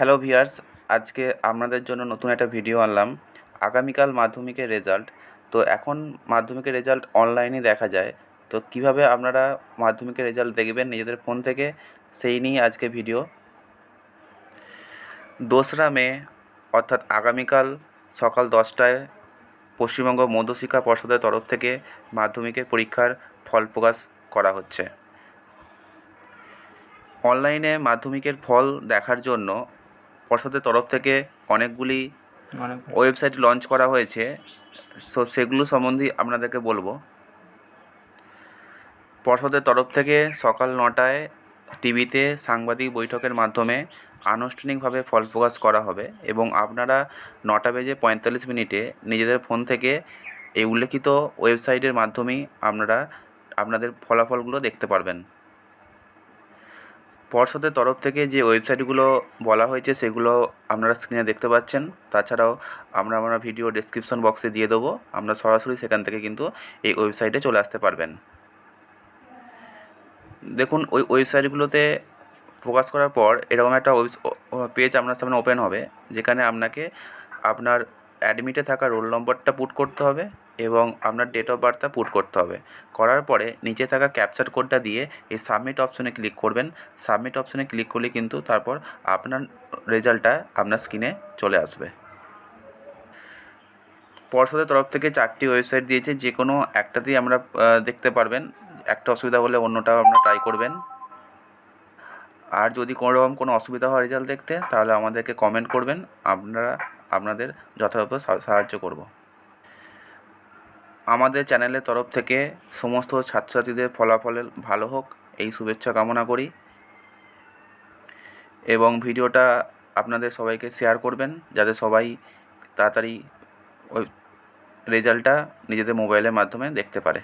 Hello viewers, আজকে আপনাদের জন্য নতুন একটা ভিডিও আনলাম। আগামীকাল মাধ্যমিকের রেজাল্ট। তো এখন মাধ্যমিকের রেজাল্ট অনলাইনে দেখা যায়। তো কীভাবে আপনারা মাধ্যমিকের রেজাল্ট দেখবেন নিজেদের ফোন থেকে, সেই নিয়ে আজকে ভিডিও। দোসরা মে, অর্থাৎ আগামীকাল সকাল দশটায় পশ্চিমবঙ্গ মধ্যশিক্ষা পর্ষদের তরফ থেকে মাধ্যমিকের পরীক্ষার ফল প্রকাশ করা হচ্ছে। অনলাইনে মাধ্যমিকের ফল দেখার জন্য পর্ষদের তরফ থেকে অনেকগুলি ওয়েবসাইট লঞ্চ করা হয়েছে। সো সেগুলো সম্বন্ধে আপনাদেরকে বলব। পর্ষদের তরফ থেকে সকাল নটায় টিভিতে সাংবাদিক বৈঠকের মাধ্যমে আনুষ্ঠানিকভাবে ফল প্রকাশ করা হবে এবং আপনারা নটা বেজে পঁয়তাল্লিশ মিনিটে নিজেদের ফোন থেকে এই উল্লেখিত ওয়েবসাইটের মাধ্যমেই আপনারা আপনাদের ফলাফলগুলো দেখতে পারবেন। পর্ষদের তরফ থেকে যে ওয়েবসাইটগুলো বলা হয়েছে সেগুলো আপনারা স্ক্রিনে দেখতে পাচ্ছেন। তাছাড়াও আমরা আমরা ভিডিও ডেসক্রিপশন বক্সে দিয়ে দেবো। আমরা সরাসরি সেখান থেকে কিন্তু এই ওয়েবসাইটে চলে আসতে পারবেন। দেখুন, ওই ওয়েবসাইটগুলোতে প্রকাশ করার পর এরকম একটা পেজ আপনার সামনে ওপেন হবে। যেখানে আপনাকে আপনার অ্যাডমিটে থাকা রোল নম্বরটা পুট করতে হবে। এবং আপনার ডেট অফ বার্থটা পুট করতে হবে। করার পরে নিচে থাকা ক্যাপচার কোডটা দিয়ে এই সাবমিট অপশনে ক্লিক করবেন। সাবমিট অপশনে ক্লিক করলে কিন্তু তারপর আপনার রেজাল্টটা আপনার স্ক্রিনে চলে আসবে। পর্ষদের তরফ থেকে চারটি ওয়েবসাইট দিয়েছে যে কোনো একটাতেই আমরা দেখতে পারবেন। একটা অসুবিধা হলে অন্যটাও আপনারা ট্রাই করবেন। আর যদি কোনো রকম কোনো অসুবিধা হয় রেজাল্ট দেখতে, তাহলে আমাদেরকে কমেন্ট করবেন। আপনারা, আপনাদের যথাযথ সাহায্য করব। আমাদের চ্যানেলের তরফ থেকে সমস্ত ছাত্রছাত্রীদের ফলাফলের ভালো হোক, এই শুভেচ্ছা কামনা করি। এবং ভিডিওটা আপনাদের সবাইকে শেয়ার করবেন, যাতে সবাই তাড়াতাড়ি ওই রেজাল্টটা নিজেদের মোবাইলের মাধ্যমে দেখতে পারে।